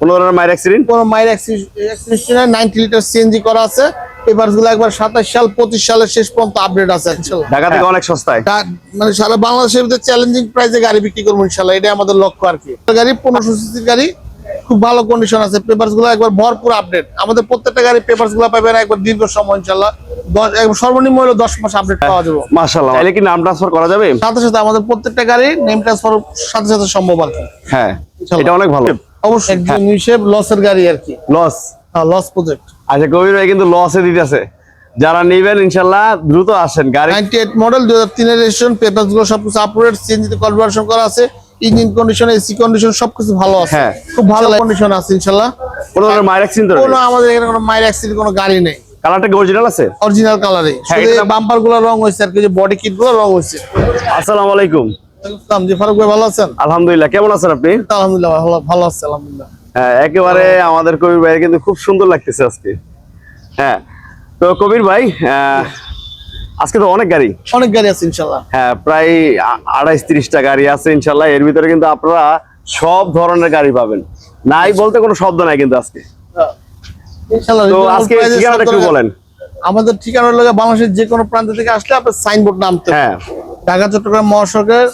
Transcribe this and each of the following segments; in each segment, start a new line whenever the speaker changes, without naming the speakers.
কোনো ধরনের মায়ের অ্যাক্সিডেন্ট
কোনো মাইর অ্যাক্সিডেন্ট নাইনটি লিটার সিএনজি করা আছে। পেপারসগুলো একবার সাতাশ সাল পঁচিশ সালের শেষ পর্যন্ত আপডেট আছে
ঢাকা থেকে অনেক সস্তায়।
মানে সারা বাংলাদেশের ভিতরে চ্যালেঞ্জিং প্রাইসে গাড়ি বিক্রি করব ইনশাল্লাহ এটাই আমাদের লক্ষ্য আর কি। গাড়ি পনেরোশো সিসির গাড়ি খুব ভালো কন্ডিশন আছে। পেপারসগুলো একবার ভরপুর আপডেট আমাদের প্রত্যেকটা গাড়ি পেপারসগুলো পাবেন একবার দীর্ঘ সময় ইনশাল্লাহ। দশ- সর্বনিম্ন হলো দশ মাস আপডেট পাওয়া যাবে।
মাশাআল্লাহ তাহলে কি নাম ট্রান্সফার করা যাবে?
সাথে সাথে আমাদের প্রত্যেকটা গাড়ি নেম ট্রান্সফার সাথে সাথে সম্ভব আর কি।
হ্যাঁ এটা অনেক ভালো।
অবশ্যই লসের গাড়ি আর কি।
লস
লস প্রজেক্ট
আচ্ছা কবির ভাই কিন্তু লসে দিতেছে। যারা নিবেন ইনশাল্লাহ দ্রুত আসেন গাড়ি।
মডেল দুই হাজার তিনের রেজিস্ট্রেশন পেপারগুলো সবকিছু আপডেট সিএনজিতে কনভার্সন করা আছে ইঞ্জিন কন্ডিশন এসি কন্ডিশন সবকিছু ভালো আছে।
হ্যাঁ।
খুব ভালো কন্ডিশন আছে ইনশাল্লাহ।
কোনো ধরনের অ্যাক্সিডেন্ট
কোনো আমাদের এখানে কোনো মাইর অ্যাক্সিডেন্ট কোনো গাড়ি নেই।
কালারটা কি অরিজিনাল আছে?
অরিজিনাল কালারে
হ্যাঁ,
শুধু রং হয়েছে আর কি যে বডি কিটগুলো রং
আসসালামু আলাইকুম।
জি ফারুক ভাই ভালো আছেন?
আলহামদুলিল্লাহ কেমন আছেন আপনি?
আলহামদুলিল্লাহ ভালো ভালো আলহামদুলিল্লাহ।
হ্যাঁ একেবারে আমাদের কবির ভাই কিন্তু খুব সুন্দর লাগতেছে আজকে। হ্যাঁ তো কবির ভাই আজকে তো অনেক গাড়ি।
অনেক গাড়ি আছে ইনশাল্লাহ
হ্যাঁ প্রায় আড়াইশ তিরিশটা গাড়ি আছে ইনশাল্লাহ এর ভিতরে কিন্তু আপনারা সব ধরনের গাড়ি পাবেন। নাই বলতে কোনো শব্দ নাই কিন্তু আজকে। তো আজকে ঠিকানাটা একটু বলেন।
আমাদের ঠিকানা হলো বাংলাদেশের যে কোনো প্রান্ত থেকে আসলে আপনার সাইনবোর্ড নামতে
হ্যাঁ।
ঢাকা চট্টগ্রাম মহাসড়কের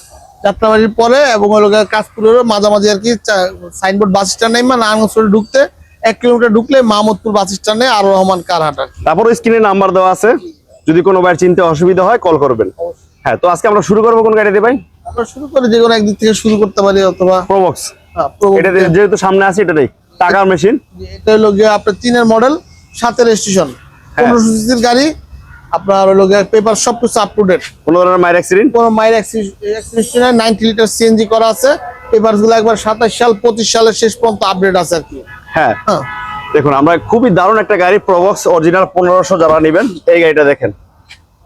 যাত্রাবাড়ির পরে এবং গিয়ে কাশপুরের মাঝামাঝি আর কি সাইনবোর্ড বাস স্ট্যান্ড নেই মানে নারায়ণগঞ্জ ঢুকতে এক কিলোমিটার ঢুকলে মাহমুদপুর বাস স্ট্যান্ডে আর রহমান কারহাট আর।
তারপর স্ক্রিনে নাম্বার দেওয়া আছে। যদি কোনো ভাইয়ের চিনতে অসুবিধা হয় কল করবেন। হ্যাঁ তো আজকে আমরা শুরু করব কোন গাড়ি দিয়ে ভাই?
আমরা শুরু করে যে কোনো একদিক থেকে শুরু করতে পারি অথবা
প্রবক্স এটা যেহেতু সামনে আছে এটা নেই। টাকার মেশিন
এটা হলো গিয়ে আপনার তিনের মডেল সাতের স্টেশন পনেরোশো সিসির গাড়ি আপনার হলো পেপার সবকিছু আপ টু ডেট
কোনো ধরনের মায়ের অ্যাক্সিডেন্ট
কোনো মাইর অ্যাক্সিডেন্ট নাইনটি লিটার সিএনজি করা আছে। পেপারগুলো একবার সাতাশ সাল পঁচিশ সালের শেষ পর্যন্ত আপডেট আছে আর কি।
হ্যাঁ।
হ্যাঁ।
দেখুন আমরা খুবই দারুণ একটা গাড়ি প্রবক্স অরিজিনাল পনেরোশো যারা নেবেন এই গাড়িটা দেখেন।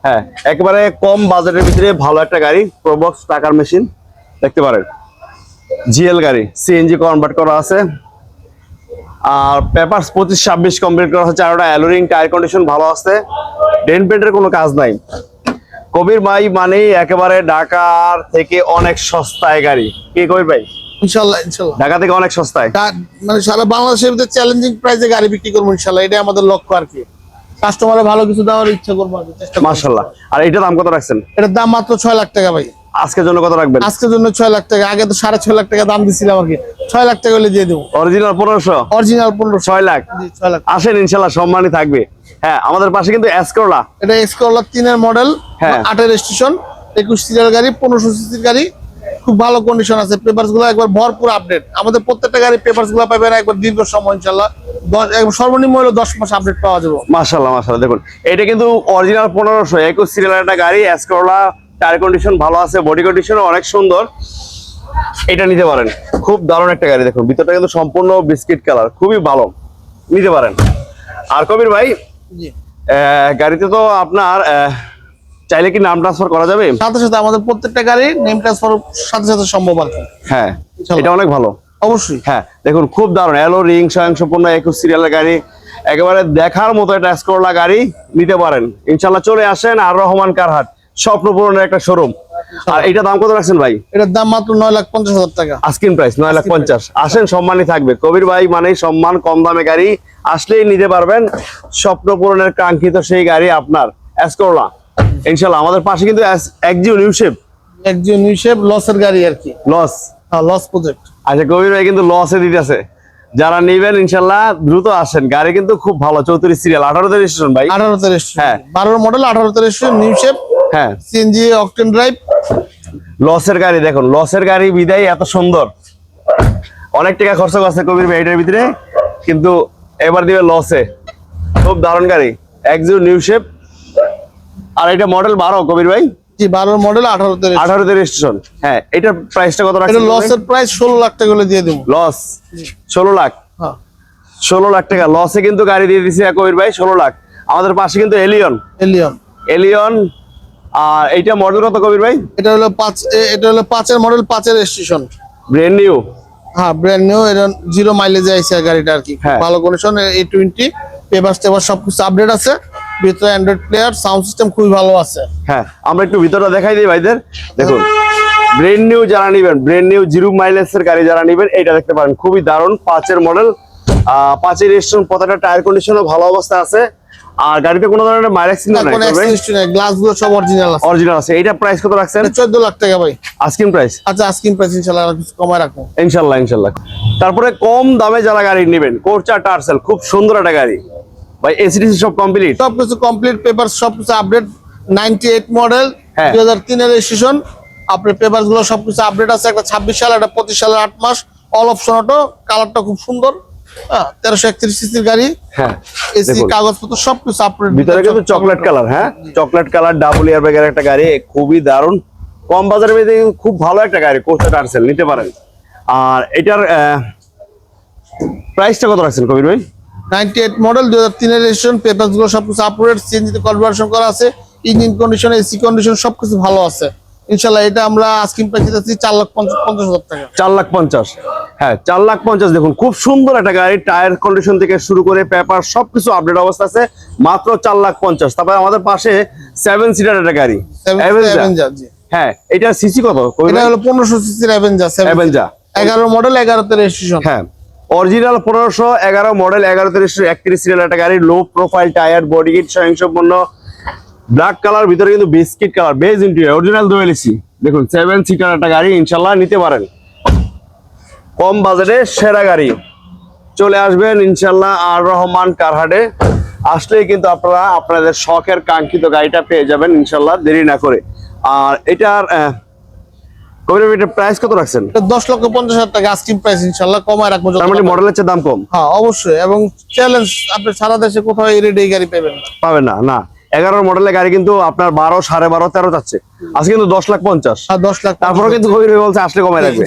হ্যাঁ একেবারে কম বাজেটের ভিতরে ভালো একটা গাড়ি প্রবক্স টাকার মেশিন দেখতে পারেন। জিএল গাড়ি সিএনজি কনভার্ট করা আছে। আর পেপার পঁচিশ ছাব্বিশ কমপ্লিট করা হচ্ছে আর ওটা অ্যালোরিং টায়ার কন্ডিশন ভালো আছে। ডেন পেন্টের কোনো কাজ নাই। কবির ভাই মানেই একেবারে ঢাকার থেকে অনেক সস্তায় গাড়ি। কে কবির ভাই?
ইনশাল্লাহ ইনশাল্লাহ।
ঢাকা থেকে অনেক সস্তায়?
মানে সারা বাংলাদেশের চ্যালেঞ্জিং প্রাইসে গাড়ি বিক্রি করব ইনশাল্লাহ এটাই আমাদের লক্ষ্য আর কি। কাস্টমারে ভালো কিছু দেওয়ার ইচ্ছা করব।
মার্শাল্লাহ আর এটা দাম কত রাখছেন?
এটার দাম মাত্র ছয় লাখ টাকা ভাই।
আজকের জন্য কত রাখবেন?
আজকের জন্য ছয় লাখ টাকা। আগে তো সাড়ে ছয় লাখ টাকা দাম দিছিলাম আর কি। ছয় লাখ টাকা হলে দিয়ে দেবো।
অরিজিনাল পনেরোশো?
অরিজিনাল পনেরোশো।
ছয় লাখ?
ছয় লাখ।
আসেন ইনশাল্লাহ সম্মানই থাকবে। হ্যাঁ আমাদের পাশে কিন্তু এসকোলা
এটা এক্সকলার তিনের মডেল
হ্যাঁ।
আটের স্টেশন একুশ সিরিয়াল গাড়ি পনেরোশো সিসির গাড়ি। খুব ভালো কন্ডিশন আছে। পেপারসগুলো একবার ভরপুর আপডেট আমাদের প্রত্যেকটা গাড়ি পেপারসগুলো পাবেন একবার দীর্ঘ সময় ইনশাল্লাহ। সর্বনিম্ন হলো দশ মাস আপডেট পাওয়া যাবে।
মাশাল্লাহ মাশাল্লাহ দেখুন এটা কিন্তু অরিজিনাল পনেরোশো একুশ সিরিয়াল একটা গাড়ি এসকোলা টায়ার কন্ডিশন ভালো আছে বডি কন্ডিশন অনেক সুন্দর। এটা নিতে পারেন। খুব দারুণ একটা গাড়ি দেখুন। ভিতরটা কিন্তু সম্পূর্ণ বিস্কিট কালার খুবই ভালো। নিতে পারেন। আর কবির ভাই গাড়িতে তো আপনার চাইলে কি নাম ট্রান্সফার করা যাবে?
সাথে সাথে আমাদের প্রত্যেকটা গাড়ি নেম ট্রান্সফার সাথে সাথে সম্ভব আর
হ্যাঁ এটা অনেক ভালো।
অবশ্যই।
হ্যাঁ দেখুন খুব দারুণ। এলো রিং স্বয়ংসম্পূর্ণ একুশ সিরিয়ালের গাড়ি। একেবারে দেখার মতো একটা স্কোরলা গাড়ি নিতে পারেন। ইনশাল্লাহ চলে আসেন আর রহমান কারহাট। স্বপ্ন পূরণের একটা শোরুম আর এটা দাম কত রাখছেন ভাই?
এটার দাম মাত্র নয় লাখ পঞ্চাশ হাজার টাকা।
আস্কিন প্রাইস নয় লাখ পঞ্চাশ। আসেন সম্মানই থাকবে। কবির ভাই মানে সম্মান কম দামে গাড়ি। আসলেই নিতে পারবেন। স্বপ্ন পূরণের কাঙ্ক্ষিত সেই গাড়ি আপনার এসকোরলা ইনশাল্লাহ আমাদের পাশে কিন্তু একজিও নিউ শেপ
একজন নিউ শেপ লসের গাড়ি আর কি।
লস
হ্যাঁ লস প্রজেক্ট
আচ্ছা কবির ভাই কিন্তু লসে দিতেছে। যারা নিবেন ইনশাল্লাহ দ্রুত আসেন। গাড়ি কিন্তু খুব ভালো চৌত্রিশ সিরিয়াল আঠারোতে রেজিস্ট্রেশন ভাই।
আঠারোতে রেজিস্ট্রেশন
হ্যাঁ।
বারোর মডেল আঠারোতে রেজিস্ট্রেশন নিউ শেপ
হ্যাঁ।
সিএনজি অকটেন ড্রাইভ
লসের গাড়ি দেখুন লসের গাড়ি বিদায় এত সুন্দর। অনেক টাকা খরচ করছে কবির ভাই এটার ভিতরে। কিন্তু এবার দিবে লসে খুব দারুণ গাড়ি। একজু নিউ শেপ আর এটা মডেল বারো কবির ভাই?
জি বারোর মডেল আঠারোতে।
আঠারোতে রেজিস্ট্রেশন। হ্যাঁ এটার প্রাইসটা কত
এটা
রাখছেন
লসের প্রাইস ষোলো লাখ টাকা হলে দিয়ে দেবো।
লস ষোলো লাখ।
হ্যাঁ।
ষোলো লাখ টাকা। লসে কিন্তু গাড়ি দিয়ে দিছে কবির ভাই ষোলো লাখ। আমাদের পাশে কিন্তু এলিয়ন
এলিয়ন
এলিয়ন আর এইটা মডেল কত কবির ভাই?
এটা হলো পাঁচ এটা হলো পাঁচের মডেল পাঁচের স্টেশন
ব্র্যান্ড নিউ
হ্যাঁ ব্র্যান্ড নিউ এটা জিরো মাইলেজে আইসে গাড়িটা আর কি।
হ্যাঁ।
ভালো কন্ডিশন এ টোয়েন্টি পেপার টেপার সবকিছু আপডেট আছে। ভিতরে অ্যান্ড্রয়েড প্লেয়ার সাউন্ড সিস্টেম খুবই ভালো আছে।
হ্যাঁ আমরা একটু ভিতরটা দেখাই দিই ভাইদের। দেখুন ব্রেন নিউ যারা নিবেন ব্রেন নিউ জিরো মাইলেজ এর গাড়ি যারা নিবেন এটা দেখতে পারেন খুবই দারুণ পাঁচের মডেল পাঁচের রেজিস্ট্রেশন প্রত্যেকটা টায়ার কন্ডিশনও ভালো অবস্থা আছে। আর গাড়িতে কোনো ধরনের নাই
কোনো সব অরিজিনাল আছে।
অরিজিনাল আছে। এটা প্রাইস কত রাখছেন?
চোদ্দ লাখ টাকা ভাই।
আস্কিং প্রাইস
আচ্ছা প্রাইস কিছু কমায় রাখব।
ইনশাল্লাহ ইনশাল্লাহ। তারপরে কম দামে যারা গাড়ি নেবেন কোরচা টার্সেল খুব সুন্দর একটা গাড়ি। ভাই এসিডিসি সব কমপ্লিট
সবকিছু কমপ্লিট পেপার সবকিছু আপডেট নাইনটি এইট মডেল
হ্যাঁ।
দুই হাজার তিনের রেজিস্ট্রেশন আপনার পেপারগুলো সবকিছু আপডেট আছে। একটা ছাব্বিশ সাল একটা পঁচিশ সালের আট মাস। অল অপশন অটো কালারটা খুব সুন্দর। তেরোশো একত্রিশ সিসির গাড়ি
হ্যাঁ
এসি কাগজপত্র সবকিছু আপডেট
ভিতরে কিন্তু চকলেট কালার হ্যাঁ? চকলেট কালার ডাবল ইয়ার ব্যাগের একটা গাড়ি খুবই দারুণ। কম বাজারের মধ্যে খুব ভালো একটা গাড়ি টার্সেল নিতে পারেন। আর এটার প্রাইসটা কত রাখছেন কবির ভাই?
নাইনটি এইট মডেল দুই হাজার তিনের রেজিস্ট্রেশন পেপারগুলো সবকিছু আপডেট সিএনজিতে কনভার্সন করা আছে ইঞ্জিন কন্ডিশন এসি কন্ডিশন সবকিছু ভালো আছে। ইনশাল্লাহ এটা আমরা প্রাইস দিতেছি চার লাখ পঞ্চাশ হাজার টাকা।
চার লাখ পঞ্চাশ। হ্যাঁ চার লাখ পঞ্চাশ দেখুন খুব সুন্দর একটা গাড়ি টায়ার কন্ডিশন থেকে শুরু করে পেপার সবকিছু আপডেট অবস্থা আছে মাত্র চার লাখ পঞ্চাশ। তারপরে আমাদের পাশে সেভেন সিটার একটা গাড়ি হ্যাঁ এটা সিসি কত?
এটা হলো পনেরোশো সিসির। এগারো মডেল এগারোতে রেজিস্ট্রেশন
হ্যাঁ অরিজিনাল পনেরোশো এগারো মডেল এগারো তিরিশ একত্রিশ সিরিয়াল একটা গাড়ি low profile tyre body kit স্বয়ংসম্পন্ন black colour ভিতরে কিন্তু biscuit colour beige interior original দোয়েলিসি দেখুন সেভেন সিটার একটা গাড়ি ইনশাল্লাহ নিতে পারেন। কম বাজেটে সেরা গাড়ি। চলে আসবেন ইনশাল্লাহ আর রহমান কারহাটে। আসলেই কিন্তু আপনারা আপনাদের শখের কাঙ্ক্ষিত গাড়িটা পেয়ে যাবেন ইনশাল্লাহ দেরি না করে। আর এটার কবির প্রাইস কত রাখছেন?
দশ লক্ষ পঞ্চাশ হাজার টাকা আস্কিং প্রাইস ইনশাল্লাহ কমায় রাখব
তার মানে মডেলের চেয়ে দাম কম?
হ্যাঁ অবশ্যই। এবং চ্যালেঞ্জ আপনি সারা দেশে কোথাও এই গাড়ি পাবেন
পাবেন না না। এগারো মডেলের গাড়ি কিন্তু আপনার বারো সাড়ে বারো তেরো যাচ্ছে। আজকে কিন্তু দশ লাখ পঞ্চাশ।
দশ লাখ
তারপরে কিন্তু কবির বলছে আসলে কমায় রাখবে।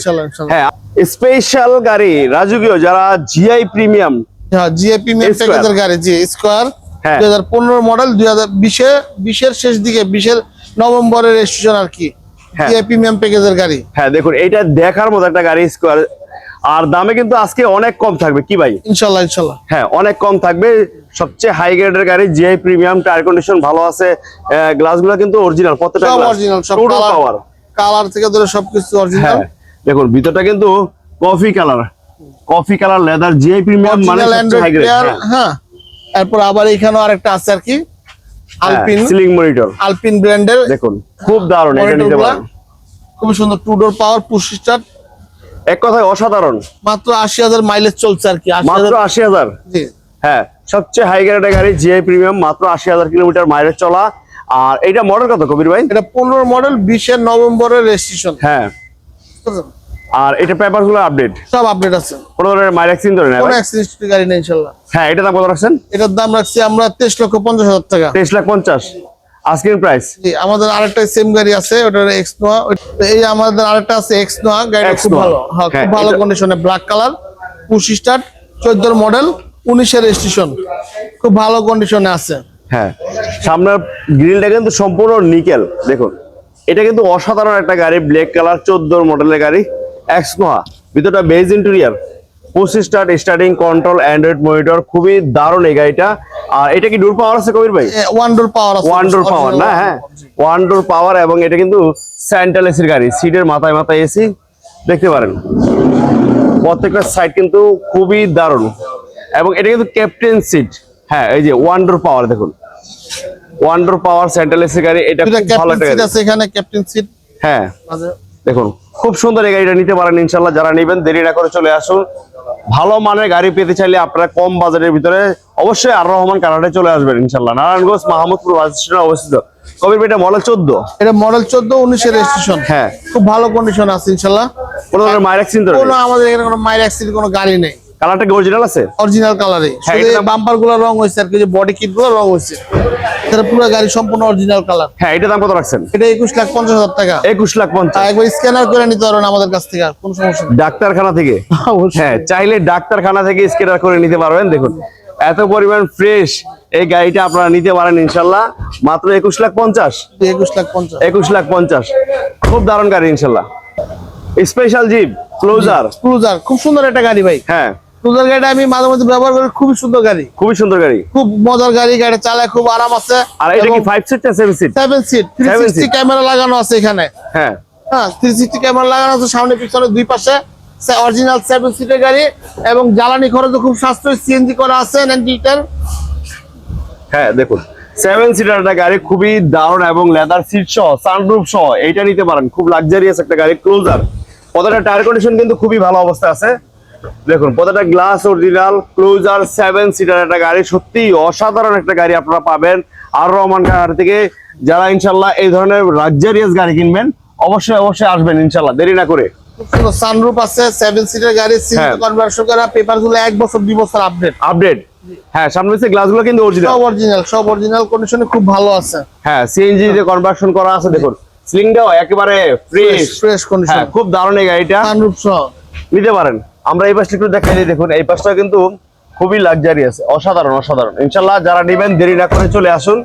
হ্যাঁ স্পেশাল গাড়ি রাজকীয় যারা জিআই প্রিমিয়াম
হ্যাঁ জিএপি প্যাকেজের গাড়ি জি স্কোয়ার
হ্যাঁ।
দুই হাজার পনেরো মডেল দুই হাজার বিশে বিশের শেষ দিকে বিশের নভেম্বরের রেজিস্ট্রেশন আর কি
হ্যাঁ।
মেন প্যাকেজের গাড়ি।
হ্যাঁ দেখুন এটা দেখার মতো একটা গাড়ি স্কোয়ার আর দামে কিন্তু আজকে অনেক কম থাকবে কি ভাই?
ইনশাল্লাহ ইনশাল্লাহ।
হ্যাঁ অনেক কম থাকবে। সবচেয়ে হাই গ্রেডের গাড়ি জিআই প্রিমিয়াম টায়ার কন্ডিশন ভালো আছে গ্লাসগুলো কিন্তু অরিজিনাল প্রত্যেকটা
সব অরিজিনাল সব
পাওয়ার
কালার থেকে ধরে সবকিছু অরিজিনাল
হ্যাঁ দেখুন ভিতরটা কিন্তু coffee colour coffee colour leather GI premium মানে হাই
অ্যান্ড্রয়েড
গ্রেড
হ্যাঁ। তারপর আবার এখানেও আরেকটা আছে আর কি আলপিন
সিলিং মনিটর
আলপিন ব্র্যান্ডের
দেখুন খুব দারুণ এটা নিতে পারেন।
খুব সুন্দর two door power push start
এক কথায় অসাধারণ।
মাত্র আশি হাজার মাইলেজ চলছে আর কি
মাত্র
হাজার
আশি হাজার?
জি।
হ্যাঁ সবচেয়ে হাই গ্রেডের গাড়ি জিআই প্রিমিয়াম মাত্র আশি হাজার কিলোমিটার মাইলেজ চলা। আর এটা মডেল কত কবির ভাই?
এটা পনেরো মডেল বিশের নভেম্বরের রেজিস্ট্রেশন
হ্যাঁ। আর এটা পেপারগুলো আপডেট
সব আপডেট আছে।
কোনো ধরনের মাইলেজ চিন ধরে নেয়
কোনো অ্যাক্সিডেন্ট গাড়ি নেই ইনশাল্লাহ।
হ্যাঁ এটা দাম কত রাখছেন?
এটার দাম রাখছি আমরা তেইশ লক্ষ পঞ্চাশ হাজার টাকা।
তেইশ লাখ পঞ্চাশ। আজকের প্রাইস
জি, আমাদের আরেকটা সেম গাড়ি আছে ওটার এক্স নোয়া এই আমাদের আরেকটা আছে এক্স নোয়া গাড়িটা খুব ভালো। হ্যাঁ
হ্যাঁ,
খুব ভালো কন্ডিশনে ব্ল্যাক কালার পুশ স্টার্ট চোদ্দোর মডেল উনিশের রেজিস্ট্রেশন খুব ভালো কন্ডিশনে আছে।
হ্যাঁ সামনের গ্রিলটা কিন্তু সম্পূর্ণ নিকেল দেখুন। এটা কিন্তু অসাধারণ একটা গাড়ি ব্ল্যাক কালার চোদ্দোর মডেলের গাড়ি এক্সনোহা ভিতরটা beige interior push start starting control android monitor খুবই দারুণ এই গাড়িটা। আর এটা কি ডোর পাওয়ার আছে কবির ভাই?
ওয়ান ডোর পাওয়ার আছে।
ওয়ান ডোর পাওয়ার না হ্যাঁ? ওয়ান ডোর পাওয়ার এবং এটা কিন্তু স্যান্টাল এসির গাড়ি সিটের মাথায় মাথায় এসি দেখতে পারেন। প্রত্যেকটা সাইড কিন্তু খুবই দারুণ। এবং এটা কিন্তু ক্যাপ্টেন সিট হ্যাঁ এই যে ওয়ান ডোর পাওয়ার দেখুন। One door power central AC গাড়ি এটা খুব ভালো একটা
আছে এখানে ক্যাপ্টেন সিট
হ্যাঁ দেখুন খুব সুন্দর এই গাড়িটা নিতে পারেন ইনশাল্লাহ যারা নেবেন দেরি না করে চলে আসুন। ভালো মানের গাড়ি পেতে চাইলে আপনারা কম বাজারের ভিতরে অবশ্যই আর রহমান কানাডায় চলে আসবেন ইনশাল্লাহ নারায়ণগঞ্জ মাহমুদপুর বাস স্টেশনে অবস্থিত। কবির এটা মডেল চোদ্দ?
এটা মডেল চোদ্দ উনিশের রেজিস্ট্রেশন
হ্যাঁ।
খুব ভালো কন্ডিশন আছে ইনশাল্লাহ
কোনো মায়ের অ্যাক্সিডেন্ট
কোনো আমাদের এখানে কোনো মাইর অ্যাক্সিডেন্ট কোনো গাড়ি নেই।
কালারটা কি অরিজিনাল আছে?
অরিজিনাল কালারে
হ্যাঁ,
বাম্পারগুলো রং হয়েছে আর কি বডি কিটগুলো রং হয়েছে এটা পুরো গাড়ি সম্পূর্ণ অরিজিনাল কালার
হ্যাঁ এটা দাম কত রাখছেন?
এটা একুশ লাখ পঞ্চাশ হাজার টাকা।
একুশ লাখ পঞ্চাশ।
আর একবার স্ক্যানার করে নিতে পারবেন আমাদের কাছ থেকে আর কোনো সমস্যা নেই।
ডাক্তারখানা থেকে? হ্যাঁ চাইলে ডাক্তারখানা থেকে স্কেটার করে নিতে পারবেন দেখুন। এত পরিমাণ ফ্রেশ এই গাড়িটা আপনারা নিতে পারেন ইনশাল্লাহ মাত্র একুশ লাখ পঞ্চাশ।
একুশ লাখ পঞ্চাশ।
একুশ লাখ পঞ্চাশ। খুব দারুণ গাড়ি ইনশাল্লাহ। স্পেশাল জিপ ক্লোজার
ক্লোজার খুব সুন্দর একটা গাড়ি ভাই।
হ্যাঁ।
ক্রুজার গাড়িটা আমি মাঝে মাঝে ব্যবহার করি খুবই সুন্দর গাড়ি।
খুবই সুন্দর গাড়ি।
খুব মজার গাড়ি গাড়ি চালায় খুব আরাম আছে।
আর এটা কি ফাইভ সিট না seven seat
seven seat three
Seven
sixty
seat।
Camera লাগানো আছে এখানে।
হ্যাঁ।
হ্যাঁ থ্রি সিক্সটি ক্যামেরা লাগানো আছে সামনে পিছনে দুই পাশে। অরিজিনাল সেভেন সিটের গাড়ি এবং জ্বালানি খরচও খুব সাশ্রয় সিএনজি করা আছে নাইনটি লিটার
হ্যাঁ দেখুন। সেভেন সিটার একটা গাড়ি খুবই দারুণ এবং লেদার সিট সহ সানরুফ সহ এইটা নিতে পারেন। খুব লাক্সারিয়াস একটা গাড়ি ক্লোজার প্রতিটা টায়ার কন্ডিশন কিন্তু খুবই ভালো অবস্থা আছে। দেখুন প্রতিটা glass original closure seven seater একটা গাড়ি সত্যি অসাধারণ একটা গাড়ি আপনারা পাবেন। আর রহমান কার থেকে যারা ইনশাল্লাহ এই ধরনের লাক্সারিয়াস গাড়ি কিনবেন অবশ্যই অবশ্যই আসবেন ইনশাল্লাহ দেরি না করে।
সানরুফ আছে সেভেন সিটের গাড়ি
হ্যাঁ।
কনভার্সন করা এক বছর দুই বছর আপডেট
আপডেট হ্যাঁ সামনে হচ্ছে গ্লাসগুলো কিন্তু অরিজিনাল
সব অরিজিনাল সব অরিজিনাল কন্ডিশনে খুব ভালো আছে।
হ্যাঁ সিএনজি তে কনভার্সন করা আছে দেখুন। স্লিংটাও একেবারে ফ্রেশ
ফ্রেশ কন্ডিশন
হ্যাঁ খুব দারুণ এই গাড়িটা।
সানরুফ সহ।
নিতে পারেন। আমরা এই পাশটা একটু দেখাই দেখুন এই পাশটা কিন্তু খুবই লাক্সারিয়াস অসাধারণ অসাধারণ। ইনশাল্লাহ যারা নেবেন দেরি না করে চলে আসুন।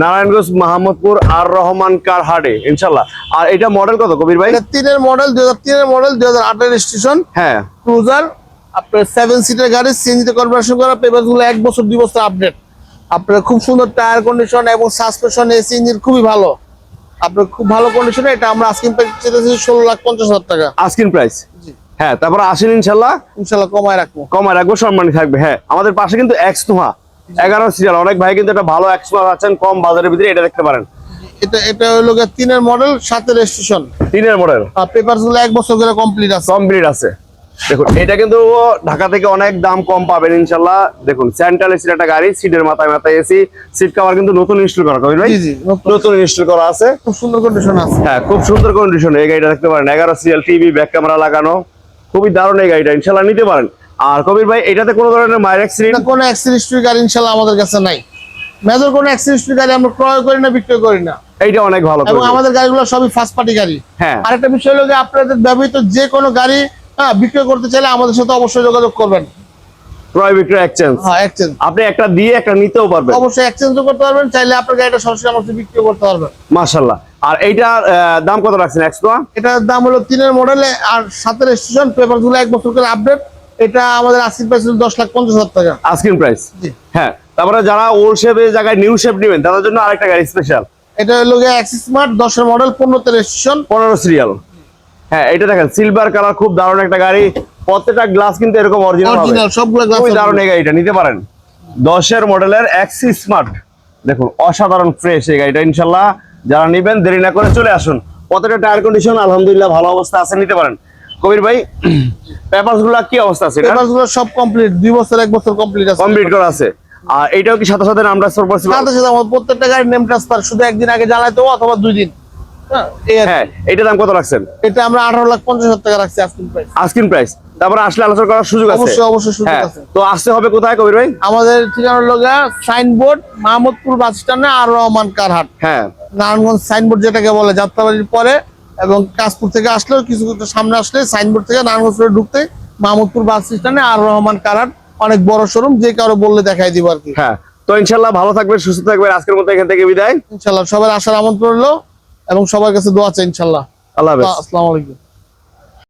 নারায়ণগঞ্জ মাহমুদপুর আর রহমান কার হাটে ইনশাল্লাহ। আর এটা মডেল কত কবির ভাই?
তিনের মডেল দুই হাজার তিনের মডেল দুই হাজার আটের স্টেশন
হ্যাঁ।
ক্রুজার আপনার সেভেন সিটের গাড়ি সিএনজিতে কনভার্সন করা পেপারগুলো এক বছর দুই বছর আপডেট আপনার খুব সুন্দর টায়ার কন্ডিশন এবং সাসপেনশন এসি ইঞ্জিন খুবই ভালো। আপনার খুব ভালো কন্ডিশনে এটা আমরা আজকিন চেয়েছি ষোলো লাখ পঞ্চাশ হাজার টাকা।
আস্কিন প্রাইস হ্যাঁ তারপর আসেন ইনশাল্লাহ
ইনশাল্লাহ কমায় রাখব।
কমায় রাখব সম্মানী থাকবে হ্যাঁ। আমাদের পাশে কিন্তু এক্স নোহা এগারো সিরিয়াল অনেক ভাই কিন্তু একটা ভালো এক্স নোহা আছেন কম বাজারের ভিতরে এটা দেখতে পারেন।
এটা এটা হলো তিনের মডেল সাতের স্টেশন
তিনের মডেল
আর পেপারগুলো এক বছর করে কমপ্লিট আছে।
কমপ্লিট আছে। দেখুন এটা কিন্তু ঢাকা থেকে অনেক দাম কম পাবেন ইনশাল্লাহ দেখুন সেন্ট্রাল এসির একটা গাড়ি সিটের মাথায় মাথায় এসি সিট কভার কিন্তু নতুন ইনস্টল করা ভাই?
নতুন।
ইনস্টল করা আছে।
খুব সুন্দর কন্ডিশন আছে।
হ্যাঁ খুব সুন্দর কন্ডিশন এই গাড়িটা দেখতে পারেন। এগারো সিরিয়াল টিভি ব্যাক ক্যামেরা লাগানো। খুবই দারুণ এই গাড়িটা ইনশাল্লাহ নিতে পারেন। আর কবির ভাই এটাতে কোনো ধরনের মায়ের অ্যাক্সিডেন্ট
কোনো অ্যাক্সিডেন্ট গাড়ি ইনশাল্লাহ আমাদের কাছে নাই। মেজর কোনো অ্যাক্সিডেন্ট গাড়ি আমরা ক্রয় করি না বিক্রয় করি না।
এইটা অনেক ভালো
এবং আমাদের গাড়িগুলো সবই ফার্স্ট পার্টি গাড়ি।
হ্যাঁ।
আরেকটা বিষয় হলো যে আপনাদের ব্যবহৃত যে কোনো গাড়ি হ্যাঁ বিক্রয় করতে চাইলে আমাদের সাথে অবশ্যই যোগাযোগ করবেন।
ক্রয় বিক্রয় এক্সচেঞ্জ
হ্যাঁ এক্সচেঞ্জ
আপনি একটা দিয়ে একটা নিতেও পারবেন।
অবশ্যই এক্সচেঞ্জ করতে পারবেন চাইলে আপনার গাড়িটা সরাসরি আমার সাথে বিক্রি করতে পারবেন।
মাশাল্লাহ আর এইটার দাম কত রাখছেন এক্সট্রা
এটার দাম হলো তিনের মডেলে আর সাতের স্টেশন পেপারগুলো এক বছর করে আপডেট এটা আমাদের আশি প্রাইস দশ লাখ পঞ্চাশ হাজার টাকা।
Asking price. হ্যাঁ তারপরে যারা ওল্ড শেপের জায়গায় নিউ শেপ নেবেন তাদের জন্য আরেকটা গাড়ি স্পেশাল
এটা হলো অ্যাক্সিস স্মার্ট দশের মডেল পনেরোতের স্টেশন
পনেরো সিরিয়াল হ্যাঁ এটা দেখেন সিলভার কালার খুব দারুণ একটা গাড়ি। প্রত্যেকটা গ্লাস কিন্তু এরকম অরিজিনাল
অরিজিনাল সবগুলো গ্লাস
খুবই দারুণ এই গাড়িটা নিতে পারেন। দশের মডেলের এক্সি স্মার্ট দেখুন অসাধারণ ফ্রেশ এই গাড়িটা ইনশাল্লাহ। যারা নিবেন দেরি না করে চলে আসুন। প্রত্যেকটা টায়ার কন্ডিশন আলহামদুলিল্লাহ ভালো অবস্থা আছে নিতে পারেন। কবির ভাই পেপারসগুলা কি অবস্থা আছে
পেপারগুলো সব কমপ্লিট দুই বছর এক বছর কমপ্লিট আছে।
কমপ্লিট করা আছে। আর এইটাও কি সাথে সাথে স্টোর করছিল?
সাথে সাথে আমার প্রত্যেকটা গাড়ির নেম ট্রান্সফার শুধু একদিন আগে জ্বালাইতে হবে অথবা দুই দিন। হ্যাঁ, কি।
হ্যাঁ এটা দাম কত রাখছেন?
এটা আমরা আঠারো লাখ পঞ্চাশ হাজার টাকা রাখছি আজকের প্রাইস
আস্কিন প্রাইস তারপরে আসলে আলোচনা করার সুযোগ আছে।
অবশ্যই অবশ্যই সুযোগ
হ্যাঁ
আছে।
তো আসতে হবে কোথায় কবির ভাই?
আমাদের ঠিকানা লগা সাইনবোর্ড মাহমুদপুর বাস স্ট্যান্ডে আর রহমান কারহাট।
হ্যাঁ।
নারায়ণগঞ্জ সাইনবোর্ড যেটাকে বলে যাত্রাবাড়ির পরে এবং কাশপুর থেকে আসলেও কিছু কিছু সামনে আসলে সাইনবোর্ড থেকে নারায়ণগঞ্জ রোডে ঢুকতে মাহমুদপুর বাস স্ট্যান্ডে আর রহমান কারহাট অনেক বড় শোরুম যে কারও বললে দেখাই দিব আর কি।
হ্যাঁ তো ইনশাল্লাহ ভালো থাকবেন সুস্থ থাকবেন। আজকের মতো এখান থেকে বিদায়।
ইনশাল্লাহ সবার আসার আমন্ত্রণ রইল এবং সবার কাছে দোয়া চাই ইনশাল্লাহ
আল্লাহ হাফেজ।
আসসালামু আলাইকুম।